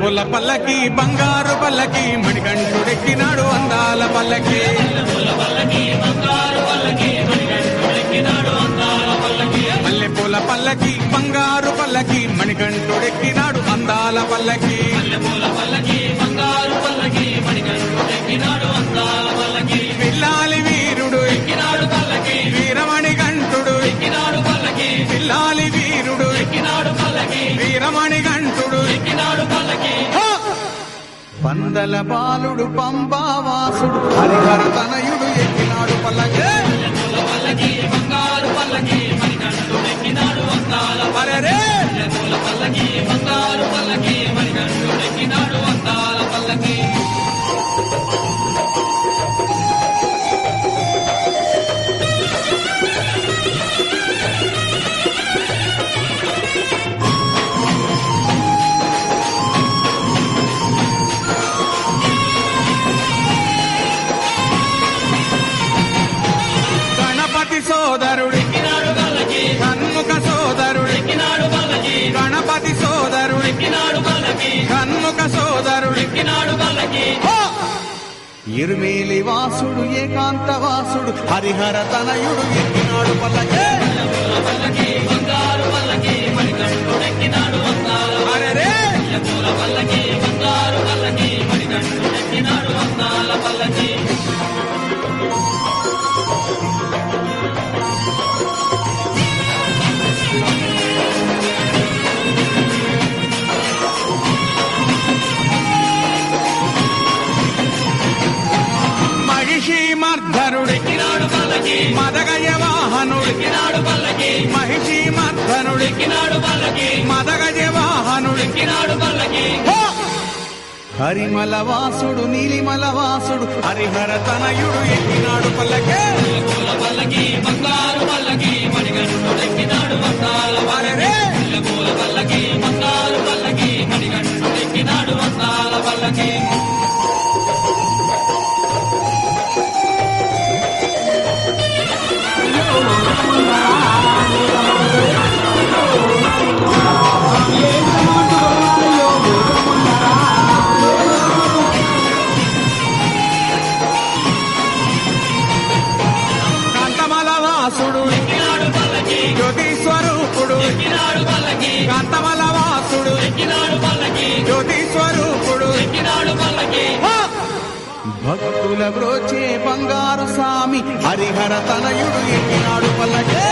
మల్లెపూల పల్లకి బంగారు పల్లకి మణికంఠుడెక్కినాడు అందాల పల్లకి. మల్లెపూల పల్లకి బంగారు పల్లకి మణికంఠుడెక్కినాడు అందాల పల్లకి. పందల బాలుడు పంబావాసుడు హరిహర తనయుడు ఎక్కినాడు పల్లకే. ఇరుమేలి వాసుడు ఏకాంత వాసుడు హరిహర తనయుడు ఎక్కినాడు పల్లకే అరెరే! వాహనుడి మహిషి మర్ధనుడి మదగజ వాహనుడికినాడు పల్లకి హరిమల వాసుడు నీలిమల వాసుడు హరిహర తనయుడు ఎక్కినాడు పల్లకే అరెరే! బ్రోచే బంగారు స్వామి హరిహర తనయుడు ఎక్కినాడు పల్లకే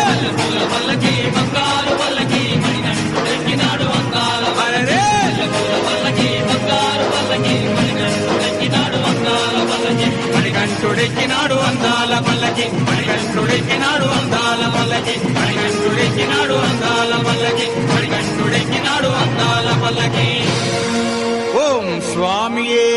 అరెరే! మణికంఠుడెక్కినాడు అందాల పల్లకి మణికంఠుడెక్కినాడు అందాల పల్లకి మణికంఠుడెక్కినాడు అందాల పల్లకి మణికంఠుడెక్కినాడు అందాల పల్లకి ఓం స్వామియే